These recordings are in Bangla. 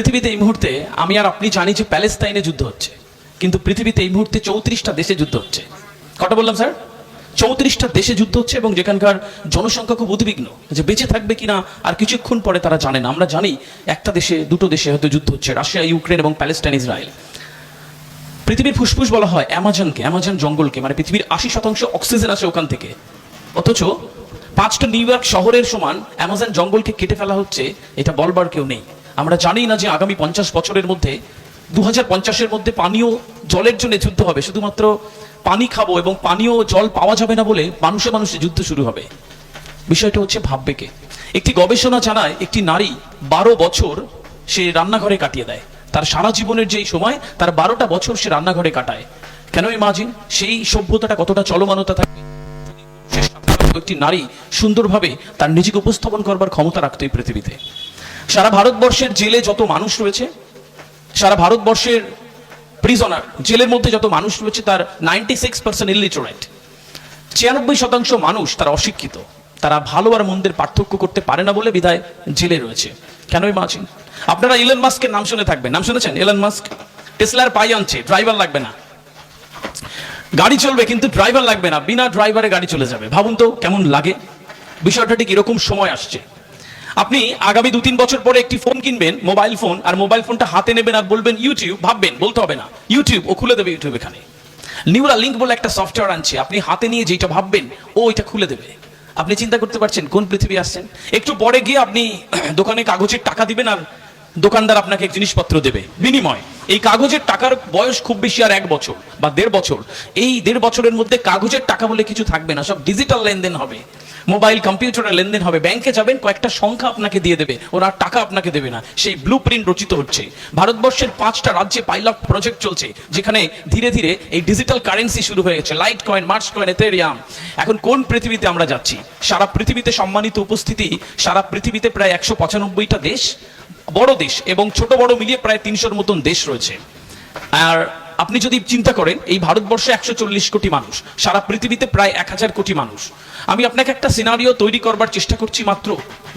পৃথিবীতে এই মুহূর্তে, আমি আর আপনি জানি যে প্যালেস্তাইনে যুদ্ধ হচ্ছে। কিন্তু পৃথিবীতে এই মুহূর্তে চৌত্রিশটা দেশে যুদ্ধ হচ্ছে। কটা বললাম, স্যার? চৌত্রিশটা দেশে যুদ্ধ হচ্ছে এবং যেখানকার জনসংখ্যা খুব উদ্বিগ্ন যে বেঁচে থাকবে কিনা আর কিছুক্ষণ পরে তারা জানে না। আমরা জানি একটা দেশে, দুটো দেশে হয়তো যুদ্ধ হচ্ছে, রাশিয়া, ইউক্রেন এবং প্যালেস্টাইন ইসরায়েল। পৃথিবীর ফুসফুস বলা হয় অ্যামাজনকে, অ্যামাজন জঙ্গলকে মানে পৃথিবীর আশি শতাংশ অক্সিজেন আছে ওখান থেকে। অথচ পাঁচটা নিউ ইয়র্ক শহরের সমান অ্যামাজন জঙ্গলকে কেটে ফেলা হচ্ছে, এটা বলবার কেউ নেই। আমরা জানি না যে আগামী পঞ্চাশ বছরের মধ্যে দু হাজার মধ্যে পানীয় জলের জন্য যুদ্ধ হবে। শুধুমাত্র পানি খাব এবং পানীয় জল পাওয়া যাবে না বলে মানুষে মানুষে যুদ্ধ শুরু হবে। বিষয়টা হচ্ছে ভাববে কে? একটি গবেষণা জানায় একটি নারী বারো বছর সে রান্নাঘরে কাটিয়ে দেয়। তার সারা জীবনের যেই সময়, তার বারোটা বছর সে রান্নাঘরে কাটায়। কেন ইমাজিন সেই সভ্যতাটা কতটা চলমানতা থাকে একটি নারী সুন্দরভাবে তার নিজেকে উপস্থাপন করবার ক্ষমতা রাখতো এই পৃথিবীতে। সারা ভারতবর্ষের জেলে যত মানুষ রয়েছে, সারা ভারতবর্ষের প্রিজনার জেলের মধ্যে যত মানুষ রয়েছে, তার নাইনটি সিক্স পার্সেন্ট ইলিটারেট ছিয়ানব্বই শতাংশ মানুষ তারা অশিক্ষিত। তারা ভালো আর মন্দের পার্থক্য করতে পারে না বলে বিদায় জেলে রয়েছে। কেনই মাঝি আপনারা ইলন মাস্কের নাম শুনে থাকবেন। নাম শুনেছেন? ইলন মাস্ক টেসলার পাই আনছে ড্রাইভার লাগবে না। গাড়ি চলবে কিন্তু ড্রাইভার লাগবে না। বিনা ড্রাইভারে গাড়ি চলে যাবে। ভাবুন তো কেমন লাগে। বিষয়টা ঠিক এরকম সময় আসছে। আপনি আগামী দু তিন বছর পরে একটি ফোন কিনবেন মোবাইল ফোন আর মোবাইল ফোনটা হাতে নেবেন আর বলবেন ইউটিউব ভাববেন, বলতে হবে না। ইউটিউব ও খুলে দেবে ইউটিউব এখানে। নিউরা লিঙ্ক বলে একটা সফটওয়্যার আনছে, আপনি হাতে নিয়ে যেটা ভাববেন, ও এটা খুলে দেবে। আপনি চিন্তা করতে পারছেন কোন পৃথিবী আসছেন? একটু পরে গিয়ে আপনি দোকানে কাগজের টাকা দিবেন আর দোকানদার আপনাকে এক জিনিসপত্র দেবে। বিনিময়। এই কাগজের টাকার বয়স খুব বেশি আর এক বছর বা দেড় বছর। এই দেড় বছরের মধ্যে কাগজের টাকা বলে কিছু থাকবে না, সব ডিজিটাল লেনদেন হবে। মোবাইল কম্পিউটারের লেনদেন হবে। ব্যাংকে যাবেন, কয়েকটা সংখ্যা আপনাকে দিয়ে দেবে। ওরা টাকা আপনাকে দেবে না। সেই ব্লু প্রিন্ট রচিত হচ্ছে। ভারতবর্ষের পাঁচটা রাজ্যে পাইলট প্রজেক্ট চলছে, যেখানে ধীরে ধীরে এই ডিজিটাল কারেন্সি শুরু হয়ে গেছে। লাইট কয়েন মার্চ কয়েন এথেরিয়াম এখন কোন পৃথিবীতে আমরা যাচ্ছি? সারা পৃথিবীতে সম্মানিত উপস্থিতি, সারা পৃথিবীতে প্রায় একশো পঁচানব্বইটা দেশ, বড় দেশ এবং ছোট বড় মিলিয়ে প্রায় তিনশোর মতন দেশ রয়েছে। আর আপনি যদি চিন্তা করেন, এই ভারতবর্ষে একশো চল্লিশ কোটি মানুষ, সারা পৃথিবীতে প্রায় এক হাজার কোটি মানুষ। আমি আপনাকে একটা সিনারিও তৈরি করবার চেষ্টা করছি মাত্র,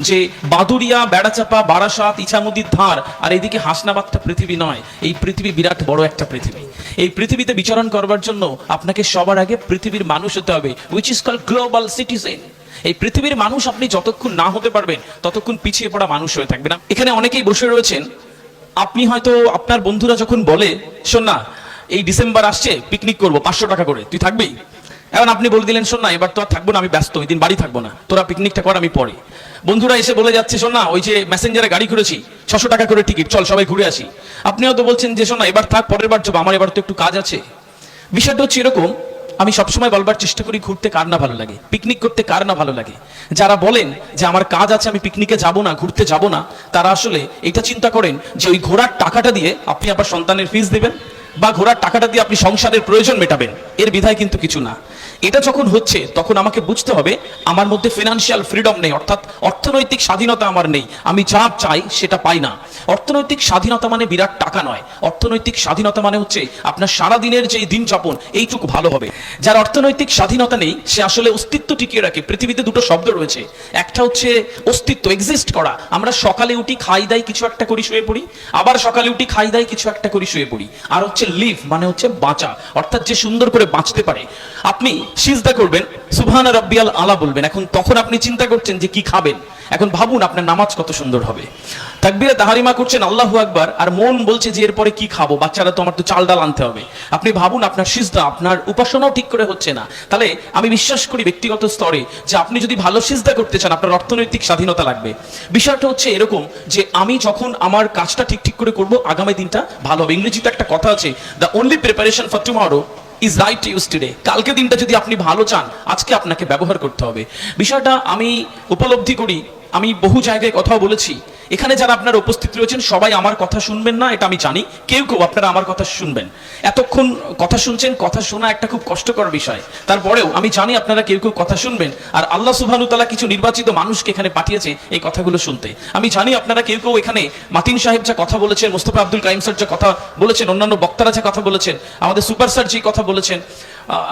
যে বাদুরিয়া বেড়াচাপা, বারাসাত, ইছামতির ধার, আর এইদিকে হাসনাবাদটা পৃথিবী নয়, এই পৃথিবী বিরাট বড় একটা পৃথিবী। এই পৃথিবীতে বিচরণ করবার জন্য আপনাকে সবার আগে পৃথিবীর মানুষ হতে হবে which is call global citizen এই পৃথিবীর মানুষ আপনি যতক্ষণ না হতে পারবেন, ততক্ষণ পিছিয়ে পড়া মানুষ হয়ে থাকবেন। এখানে অনেকেই বসে রয়েছেন। আপনি হয়তো আপনার বন্ধুরা যখন বলে, শোন না এই ডিসেম্বর আসছে পিকনিক করব, পাঁচশো টাকা করে। তুই থাকবি? এখন আপনি বলে দিলেন, শোন না, এবার তো আর থাকব না, আমি ব্যস্ত ওই দিন বাড়ি থাকব না। তোরা পিকনিকটা কর, আমি পরে। বন্ধুরা এসে বলে যাচ্ছে, শোন না, ওই যে মেসেঞ্জারে গাড়ি করেছি, ছশো টাকা করে টিকিট চল সবাই ঘুরে আসি। আপনি হয়তো বলছেন যে, শোন না, এবার থাক, পরের বার যাব, আমার এবার তো একটু কাজ আছে। বিষয়টা হচ্ছে এরকম, আমি সবসময় বলবার চেষ্টা করি, ঘুরতে কার না ভালো লাগে পিকনিক করতে কার না ভালো লাগে। যারা বলেন যে, আমার কাজ আছে, আমি পিকনিকে যাব না, ঘুরতে যাব না, তারা আসলে এটা চিন্তা করেন যে, ওই ঘোরার টাকাটা দিয়ে আপনি আবার সন্তানের ফিস দেবেন। বা ঘোড়ার টাকাটা দিয়ে আপনি সংসারের প্রয়োজন মেটাবেন। এর বিধায় কিন্তু কিছু না। এটা যখন হচ্ছে, তখন আমাকে বুঝতে হবে, আমার মধ্যে ফিনান্সিয়াল ফ্রিডম নেই, অর্থাৎ অর্থনৈতিক স্বাধীনতা আমার নেই, আমি যা চাই সেটা পাই না। অর্থনৈতিক স্বাধীনতা মানে বিরাট টাকা নয়, অর্থনৈতিক স্বাধীনতা মানে হচ্ছে আপনার সারা দিনের যে দিন যাপন এইটুকু ভালো হবে। যার অর্থনৈতিক স্বাধীনতা নেই, সে আসলে অস্তিত্ব টিকিয়ে রাখে, পৃথিবীতে দুটো শব্দ রয়েছে, একটা হচ্ছে অস্তিত্ব এক্সিস্ট করা। আমরা সকালে উঠি, খাই, দাই কিছু একটা করি, শুয়ে পড়ি, আবার সকালে উঠি, খাই, দাই কিছু একটা করি, শুয়ে পড়ি। আর হচ্ছে লিভ মানে হচ্ছে বাঁচা, অর্থাৎ যে সুন্দর করে বাঁচতে পারে। আপনি সিজদা করবেন, সুবহান রব্বিয়াল আলা বলবেন। এখন তখন আপনি চিন্তা করছেন যে কি খাবেন? এখন ভাবুন আপনার নামাজ কত সুন্দর হবে। তাকবিরে তাহারিমা করছেন, আল্লাহু আকবার, আর মন বলছে যে এরপরে কি খাব? বাচ্চারা তো আমার তো চাল ডাল আনতে হবে। আপনি ভাবুন আপনার সিজদা, আপনার উপাসনাও ঠিক করে হচ্ছে না। তাহলে আমি বিশ্বাস করি ব্যক্তিগত স্তরে যে আপনি যদি ভালো সিজদা করতে চান, আপনার অর্থনৈতিক স্বাধীনতা লাগবে। বিষয়টা হচ্ছে এরকম যে আমি যখন আমার কাজটা ঠিক ঠিক করে করব, আগামী দিনটা ভালো হবে। ইংরেজিতে একটা কথা আছে the only preparation for tomorrow is right use today কালকে দিনটা যদি আপনি ভালো চান, আজকে আপনাকে ব্যবহার করতে হবে। বিষয়টা আমি উপলব্ধি করি, আমি বহু জায়গায় কথাও বলেছি। এখানে যারা আপনারা উপস্থিত রয়েছেন, সবাই আমার কথা শুনবেন না, এটা আমি জানি। কেউ কেউ আপনারা আমার কথা শুনবেন। এতক্ষণ কথা শুনছেন, কথা শোনা একটা খুব কষ্টকর বিষয়। তারপরেও আমি জানি আপনারা কেউ কেউ কথা শুনবেন, আর আল্লাহ সুবহানু তাআলা কিছু নির্বাচিত মানুষকে এখানে পাঠিয়েছে এই কথাগুলো শুনতে। আমি জানি আপনারা কেউ কেউ এখানে মাতিন সাহেব যা কথা বলেছেন, মোস্তফা আব্দুল কাইম স্যার যা কথা বলেছেন, অন্যান্য বক্তারা যা কথা বলেছেন, আমাদের সুপার স্যার যে কথা বলেছেন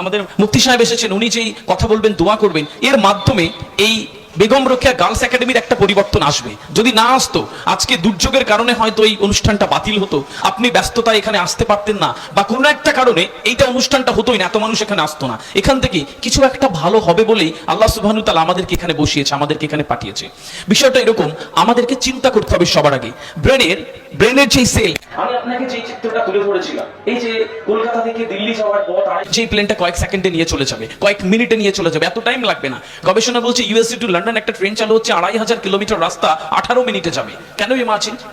আমাদের মুফতি সাহেব এসেছেন, উনি যেই কথা বলবেন, দোয়া করবেন, এর মাধ্যমে এই বেগম রক্ষা গার্লস একাডেমির একটা পরিবর্তন আসবে। যদি না আসতো, আজকে দুর্যোগের কারণে হয়তো এই অনুষ্ঠানটা বাতিল হতো। আপনি ব্যস্ততা এখানে আসতে পারতেন না। বা কোনো একটা কারণে এইটা অনুষ্ঠানটা হতোই না, এত মানুষ এখানে আসতো না। এখান থেকে কিছু একটা ভালো হবে বলেই আল্লাহ সুবাহানু তালা আমাদেরকে এখানে বসিয়েছে, আমাদেরকে এখানে পাঠিয়েছে। বিষয়টা এরকম, আমাদেরকে চিন্তা করতে হবে সবার আগে। ব্রেনের ব্রেনের যে সেল আমি আপনাকে যে চিত্রটা তুলে ধরেছিলাম, এই যে কলকাতা থেকে দিল্লি যাওয়ার পথ যে প্লেনটা কয়েক সেকেন্ডে নিয়ে চলে যাবে, কয়েক মিনিটে নিয়ে চলে যাবে, এত টাইম লাগবে না। গবেষণা বলছে ইউএসসি টু লন্ডন একটা ট্রেন চালু হচ্ছে, আড়াই হাজার কিলোমিটার রাস্তা, আঠারো মিনিটে যাবে। কেন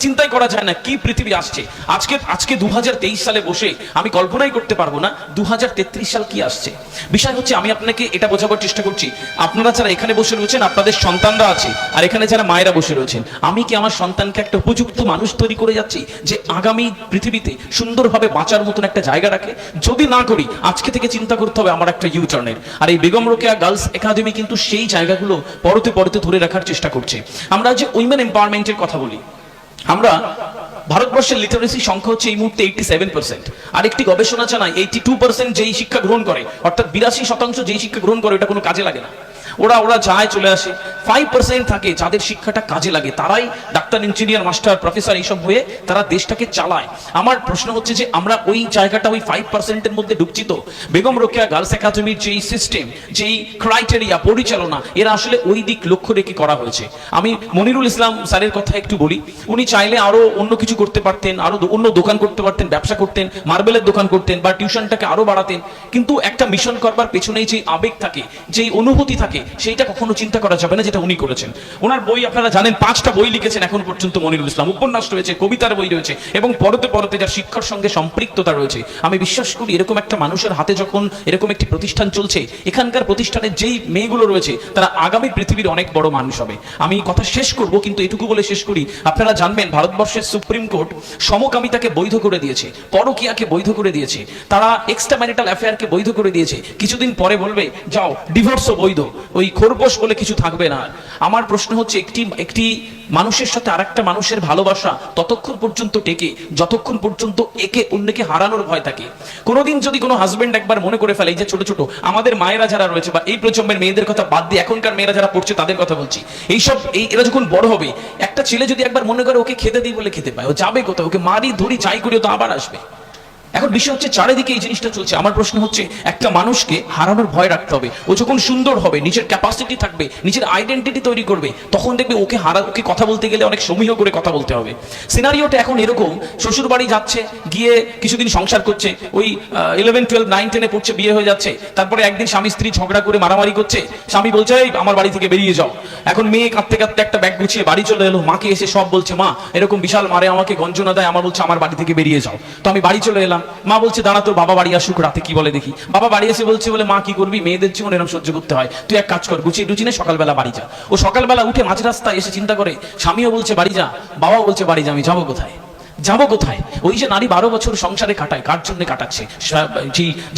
চিন্তাই করা যায় না, কি পৃথিবী আসছে? আজকে আজকে দু সালে বসে আমি কল্পনাই করতে পারব না দু হাজার তেত্রিশ সাল কি আসছে। বিষয় হচ্ছে, আমি আপনাকে এটা বোঝাবার চেষ্টা করছি, আপনারা যারা এখানে বসে রয়েছেন, আপনাদের সন্তানরা আছে, আর এখানে যারা মায়েরা বসে রয়েছেন, আমি কি আমার সন্তানকে একটা উপযুক্ত মানুষ তৈরি করে যাচ্ছি যে আগামী পৃথিবীতে সুন্দরভাবে বাঁচার মতন একটা জায়গা রাখে। যদি না করি, আজকে থেকে চিন্তা করতে হবে আমার একটা ইউ টার্নের আর এই বেগম রোকেয়া গার্লস একাডেমি কিন্তু সেই জায়গাগুলো পরতে পরতে ধরে রাখার চেষ্টা করছে। আমরা যে উইমেন এম্পাওয়ারমেন্টের কথা বলি, আমরা ভারতবর্ষের লিটারেসি সংখ্যা হচ্ছে এই মুহূর্তে এইটি সেভেন পার্সেন্ট আর একটি গবেষণা জানায় এইটি টু পার্সেন্ট যেই শিক্ষা গ্রহণ করে, অর্থাৎ বিরাশি শতাংশ যেই শিক্ষা গ্রহণ করে এটা কোনো কাজে লাগে না। ওরা ওরা যায় চলে আসে। ফাইভ পার্সেন্ট থাকে যাদের শিক্ষাটা কাজে লাগে। তারাই ডাক্তার ইঞ্জিনিয়ার মাস্টার প্রফেসর এইসব হয়ে তারা দেশটাকে চালায়। আমার প্রশ্ন হচ্ছে যে আমরা ওই জায়গাটা ওই ফাইভ পার্সেন্টের মধ্যে ঢুকছি তো? বেগম রোকেয়া গার্লস একাডেমির যেই সিস্টেম যেই ক্রাইটেরিয়া পরিচালনা, এরা আসলে ওই দিক লক্ষ্য রেখে করা হয়েছে। আমি মনিরুল ইসলাম স্যারের কথা একটু বলি। উনি চাইলে আরও অন্য কিছু করতে পারতেন, আরও দো- অন্য দোকান করতে পারতেন, ব্যবসা করতেন, মার্বেলের দোকান করতেন বা টিউশনটাকে আরও বাড়াতেন। কিন্তু একটা মিশন করবার পেছনেই যে আবেগ থাকে, যেই অনুভূতি থাকে সেইটা কখনো চিন্তা করা যাবে না যেটা উনি করেছেন। ওনার বই আপনারা জানেন, পাঁচটা বই লিখেছেন এখন পর্যন্ত মনিরুল ইসলাম। উপন্যাস রয়েছে, কবিতার বই রয়েছে, এবং পরতে পরতে যার শিক্ষার সঙ্গে সম্পৃক্ততা রয়েছে। আমি বিশ্বাস করি এরকম একটা মানুষের হাতে যখন এরকম একটি প্রতিষ্ঠান চলছে, এখানকার প্রতিষ্ঠানের যেই মেয়েগুলো রয়েছে, তারা আগামী পৃথিবীর অনেক বড় মানুষ হবে। আমি কথা শেষ করব, কিন্তু এটুকু বলে শেষ করি, আপনারা জানবেন ভারতবর্ষের সুপ্রিম কোর্ট সমকামিতাকে বৈধ করে দিয়েছে, পরকিয়াকে বৈধ করে দিয়েছে, তারা এক্সট্রা ম্যারিটাল অ্যাফেয়ারকে বৈধ করে দিয়েছে। কিছুদিন পরে বলবে, যাও ডিভোর্সও বৈধ। ওই খোরপোশ বলে কিছু থাকবে না। আমার প্রশ্ন হচ্ছে, একটি একটি মানুষের সাথে আরেকটা মানুষের ভালোবাসা ততক্ষণ পর্যন্ত টেকে, যতক্ষণ পর্যন্ত একে অন্যকে হারানোর ভয় থাকে। কোনোদিন যদি কোনো হাজবেন্ড একবার মনে করে ফেলে, এই যে ছোট ছোট, আমাদের মায়েরা যারা রয়েছে বা এই প্রজন্মের মেয়েদের কথা বাদ দিয়ে এখনকার মেয়েরা যারা পড়ছে, তাদের কথা বলছি। এইসব, এই, এরা যখন বড় হবে, একটা ছেলে যদি একবার মনে করে ওকে খেতে দিই বলে খেতে পায়, ও যাবে কোথায়? ওকে মারি, ধরি চাই করে তো আবার আসবে। এখন বিষয় হচ্ছে চারিদিকে এই জিনিসটা চলছে। আমার প্রশ্ন হচ্ছে একটা মানুষকে হারানোর ভয় রাখতে হবে। ও যখন সুন্দর হবে নিজের ক্যাপাসিটি থাকবে নিজের আইডেন্টিটি তৈরি করবে তখন দেখবে ওকে হারা ওকে কথা বলতে গেলে অনেক সমীহ করে কথা বলতে হবে। সিনারিওটা এখন এরকম শ্বশুর বাড়ি যাচ্ছে গিয়ে কিছুদিন সংসার করছে ওই ইলেভেন টুয়েলভ নাইন টেনে পড়ছে বিয়ে হয়ে যাচ্ছে তারপরে একদিন স্বামী স্ত্রী ঝগড়া করে মারামারি করছে স্বামী বলছে "এই, আমার বাড়ি থেকে বেরিয়ে যাও। এখন মেয়ে কাঁদতে কাঁদতে একটা ব্যাগ গুছিয়ে বাড়ি চলে এলো মাকে এসে সব বলছে মা এরকম বিশাল মারে আমাকে গঞ্জনা দেয় আমার বলছে আমার বাড়ি থেকে বেরিয়ে যাও। তো আমি বাড়ি চলে এলাম মা বলছে, দাঁড়া তোর বাবা বাড়ি আসুক রাতে। কি বলে দেখি? বাবা বাড়ি এসে বলছে, বলে, মা, কি করবি? মেয়েদের জীবন এরকম সহ্য করতে হয়। তুই এক কাজ কর, গুছিয়ে টুচিনে সকালবেলা বাড়ি যা। ও সকালবেলা উঠে মাঝ রাস্তায় এসে চিন্তা করে, স্বামীও বলছে, বাড়ি যা। বাবাও বলছে, বাড়ি যা, আমি যাব কোথায়? যাব কোথায়? ওই যে নারী বারো বছর সংসারে কাটায়, কার জন্য কাটাচ্ছে?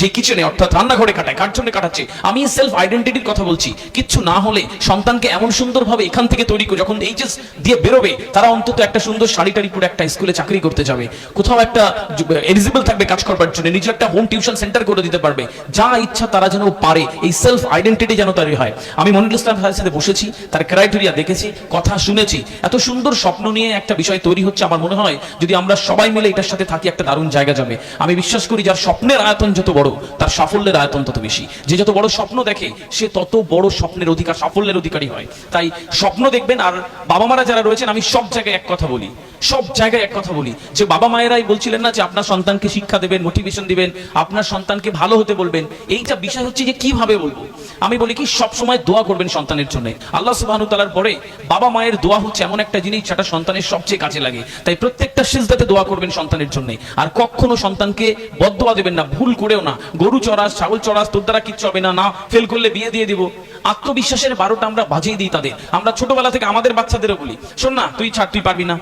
যে কিচেনে অর্থাৎ রান্নাঘরে কাটায়, কার জন্য কাটাচ্ছে? আমি সেলফ আইডেন্টিটির কথা বলছি। কিচ্ছু না হলে সন্তানকে এমন সুন্দরভাবে এখান থেকে তৈরি করে, যখন এইচএস দিয়ে বেরোবে, তারা অন্তত একটা সুন্দর শাড়ি টাড়ি পরে একটা স্কুলে চাকরি করতে যাবে। কোথাও একটা এলিজিবল থাকবে কাজ করবার জন্য, নিজের একটা হোম টিউশন সেন্টার করে দিতে পারবে। যা ইচ্ছা তারা যেন পারে, এই সেলফ আইডেন্টিটি যেন তৈরি হয়। আমি মনিরুল ইসলাম ভাইয়ের সাথে বসেছি, তার ক্রাইটেরিয়া দেখেছি, কথা শুনেছি। এত সুন্দর স্বপ্ন নিয়ে একটা বিষয় তৈরি হচ্ছে, আমার মনে হয়, যদি আমরা সবাই মিলে এটার সাথে থাকি, একটা দারুণ জায়গা যাবে আমি বিশ্বাস করি যার স্বপ্নের আয়তন যত বড়, তার সাফল্যের আয়তন তত বেশি। যে যত বড় স্বপ্ন দেখে, সে তত বড় স্বপ্নের অধিকার, সাফল্যের অধিকারী হয়। তাই স্বপ্ন দেখবেন, আর বাবা মারা যারা রয়েছেন, আমি সব জায়গায় এক কথা বলি। সব জায়গায় এক কথা বলি, যে বাবা মায়েরাই বলছিলেন না যে আপনার সন্তানকে শিক্ষা দেবেন মোটিভেশন দিবেন, আপনার সন্তানকে ভালো হতে বলবেন, এইটা বিষয় হচ্ছে যে কীভাবে বলব? আমি বলি কি, সব সময় দোয়া করবেন সন্তানের জন্য। আল্লাহ তাআলার পরে বাবা মায়ের দোয়া হচ্ছে এমন একটা জিনিস যেটা সন্তানের সবচেয়ে কাজে লাগে। তাই প্রত্যেকটা সিজদাতে দোয়া করবেন সন্তানের জন্য। আর কখনো সন্তানকে বদদোয়া দেবেন না, ভুল করেও না। গরু চড়াস, ছাগল চড়াস, তোর দ্বারা কিচ্ছু হবে না না ফেল করলে বিয়ে দিয়ে দিব। আত্মবিশ্বাসের বারোটা আমরা বাজিয়ে দিই তাদের। আমরা ছোটবেলা থেকে আমাদের বাচ্চাদেরও বলি, শোন না, তুই ছাড়, তুই পারবি না।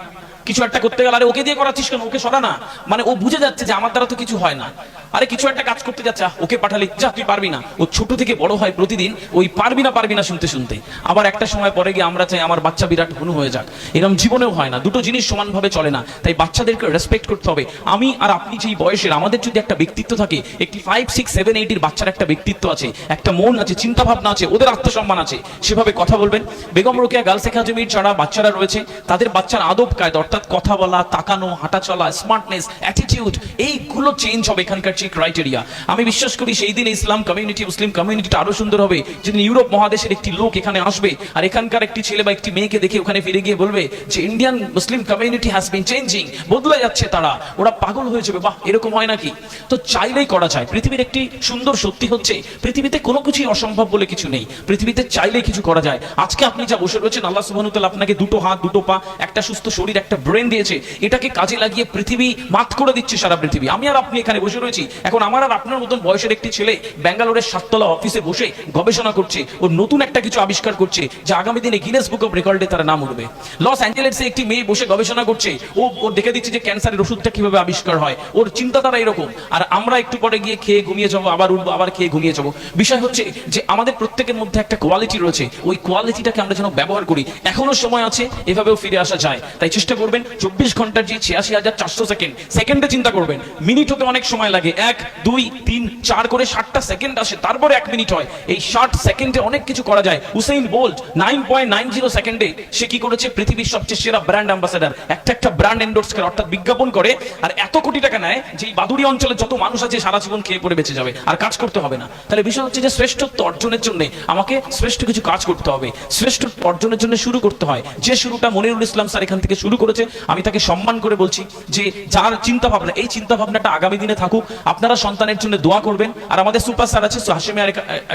কিছু একটা করতে গেলে, আরে ওকে দিয়ে করাচ্ছিস কেন? ওকে সরা না। মানে ও বুঝে যাচ্ছে যে আমার দ্বারা তো কিছু হয় না। আরে, কিছু একটা কাজ করতে যাচ্ছে ওকে পাঠালে। যা, তুই পারবি না। ও ছোট থেকে বড় হয় প্রতিদিন, ওই পারবি না পারবি না শুনতে শুনতে। আবার একটা সময় পরে গিয়ে আমরা চাই আমার বাচ্চা বিরাট হনু হয়ে যাক। এরকম জীবনেও হয় না। দুটো জিনিস সমানভাবে চলে না। তাই বাচ্চাদেরকে রেসপেক্ট করতে হবে। আমি আর আপনি যেই বয়সের, আমাদের যদি একটা ব্যক্তিত্ব থাকে, একটি ফাইভ সিক্স সেভেন এইটির বাচ্চার একটা ব্যক্তিত্ব আছে, একটা মন আছে চিন্তা ভাবনা আছে, ওদের আত্মসম্মান আছে, সেভাবে কথা বলবেন। বেগম রোকেয়া গার্লস একাডেমির যারা বাচ্চারা রয়েছে, তাদের বাচ্চার আদব কায়দা অর্থাৎ কথা বলা, তাকানো, হাঁটা চলা স্মার্টনেস অ্যাটিটিউড এইগুলো চেঞ্জ হবে এখানকার যে ক্রাইটেরিয়া আমি বিশ্বাস করি সেই দিন ইসলাম কমিউনিটি মুসলিম কমিউনিটিটা আরও সুন্দর হবে। যেদিন ইউরোপ মহাদেশের একটি লোক এখানে আসবে, আর এখানকার একটি ছেলে বা একটি মেয়েকে দেখে ওখানে ফিরে গিয়ে বলবে যে Indian Muslim community has been changing বদলে যাচ্ছে তারা, ওরা পাগল হয়ে যাবে, বাহ, এরকম হয় নাকি? তো চাইলেই করা যায়। পৃথিবীর একটি সুন্দর সত্যি হচ্ছে, পৃথিবীতে কোনো কিছুই অসম্ভব বলে কিছু নেই। পৃথিবীতে চাইলেই কিছু করা যায়। আজকে আপনি যা বসে রয়েছেন, আল্লাহ তাআলা আপনাকে দুটো হাত, দুটো পা, একটা সুস্থ শরীর, একটা ব্রেন দিয়েছে। এটাকে কাজে লাগিয়ে পৃথিবী মাত করে দিচ্ছে সারা পৃথিবী। আমি আর আপনি এখানে বসে রয়েছি এখন আমার আর আপনার মতন বয়সের একটি ছেলে ব্যাঙ্গালোরের সাততলা অফিসে বসে গবেষণা করছে ও নতুন একটা কিছু আবিষ্কার করছে, যে আগামী দিনে গিনেস বুক অফ রেকর্ডে তারা নাম উঠবে। লস অ্যাঞ্জেলেসে একটি মেয়ে বসে গবেষণা করছে, ও ও দেখে দিচ্ছে যে ক্যান্সারের ওষুধটা কীভাবে আবিষ্কার হয়। ওর চিন্তাধারা এরকম। আর আমরা একটু পরে গিয়ে খেয়ে ঘুমিয়ে যাব, আবার উঠবো, আবার খেয়ে ঘুমিয়ে যাব। বিষয় হচ্ছে যে আমাদের প্রত্যেকের মধ্যে একটা কোয়ালিটি রয়েছে। ওই কোয়ালিটিটাকে আমরা যেন ব্যবহার করি। এখনও সময় আছে, এভাবেও ফিরে আসা যায়। তাই চেষ্টা করবেন, চব্বিশ ঘণ্টার যে ছিয়াশি হাজার চারশো সেকেন্ড, সেকেন্ডে চিন্তা করবেন। মিনিট হতে অনেক সময় লাগে। এক, দুই, তিন, চার করে ষাটটা সেকেন্ড আসে, তারপরে এক মিনিট হয়। এই ষাট সেকেন্ডে অনেক কিছু করা যায়। Usain Bolt nine point nine zero সেকেন্ডে সে কি করেছে? পৃথিবীর সবচেয়ে সেরা ব্র্যান্ড অ্যাম্বাসেডার একটা একটা ব্র্যান্ড এন্ডোর্স করে, অর্থাৎ বিজ্ঞাপন করে, আর এত কোটি টাকা নেয় যে এই বাদুড়ি অঞ্চলে যত মানুষ আছে, সারা জীবন খেয়ে পড়ে বেঁচে যাবে। আর কাজ করতে হবে না। তাহলে বিষয় হচ্ছে যে শ্রেষ্ঠত্ব অর্জনের জন্য আমাকে শ্রেষ্ঠ কিছু কাজ করতে হবে। শ্রেষ্ঠ অর্জনের জন্য শুরু করতে হয়। যে শুরুটা মনিরুল ইসলাম স্যার এখান থেকে শুরু করেছে, আমি তাকে সম্মান করে বলছি যে যার চিন্তা ভাবনা এই চিন্তা ভাবনাটা আগামী দিনে থাকুক। আপনারা সন্তানের জন্য দোয়া করবেন। আর আমাদের সুপার স্যার আছে হাসিমিয়া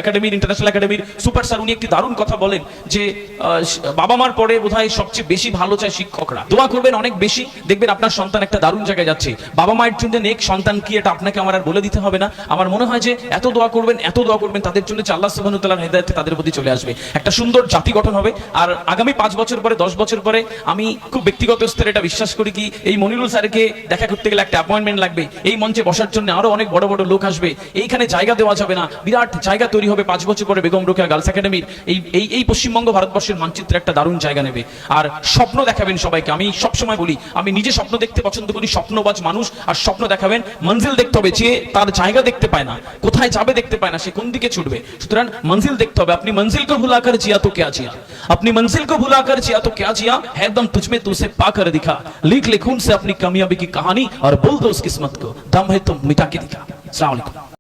একাডেমির ইন্টারন্যাশনাল একাডেমির সুপার স্যার, উনি একটি দারুণ কথা বলেন যে বাবা মার পরে বোধহয় সবচেয়ে বেশি ভালো চায় শিক্ষকরা। দোয়া করবেন অনেক বেশি, দেখবেন আপনার সন্তান একটা দারুণ জায়গায় যাচ্ছে। বাবা মায়ের জন্য নেক সন্তান কি এটা আপনাকে আমার আর বলে দিতে হবে না। আমার মনে হয় যে, এত দোয়া করবেন, এত দোয়া করবেন, তাদের জন্য আল্লাহ সুবহানাহু ওয়া তাদের প্রতি চলে আসবে। একটা সুন্দর জাতি গঠন হবে। আর আগামী পাঁচ বছর পরে, দশ বছর পরে, আমি খুব ব্যক্তিগত স্তরে এটা বিশ্বাস করি কি, এই মনিরুল স্যারকে দেখা করতে গেলে একটা অ্যাপয়েন্টমেন্ট লাগবে। এই মঞ্চে বসার জন্য আরো অনেক বড় বড় লোক আসবে এইখানে জায়গা দেওয়া যাবে না বিরাট জায়গা তৈরি হবে পাঁচ বছর পরে বেগম রোকেয়া গার্লস একাডেমির এই এই এই পশ্চিমবঙ্গ ভারতবর্ষের মানচিত্রে একটা দারুণ জায়গা নেবে আর স্বপ্ন দেখাবেন সবাইকে আমি সবসময় বলি আমি নিজে স্বপ্ন দেখতে পছন্দ করি স্বপ্নবাজ মানুষ আর স্বপ্ন দেখাবেন মঞ্জিল দেখতে হবে যে তার জায়গা দেখতে পায় না কোথায় যাবে দেখতে পায় না সে কোন দিকে ছুটবে সুতরাং মঞ্জিল দেখতে হবে আপনি মঞ্জিল को भुलाकर जिया तो क्या जिया अपनी मंजिल को भुलाकर जिया तो क्या जिया है दम तुझमें तो उसे पाकर दिखा लिख ले खून से अपनी कामयाबी की कहानी और बोल दो उस किस्मत को दम है तो मिटा রেখে দিলাম আসসালামু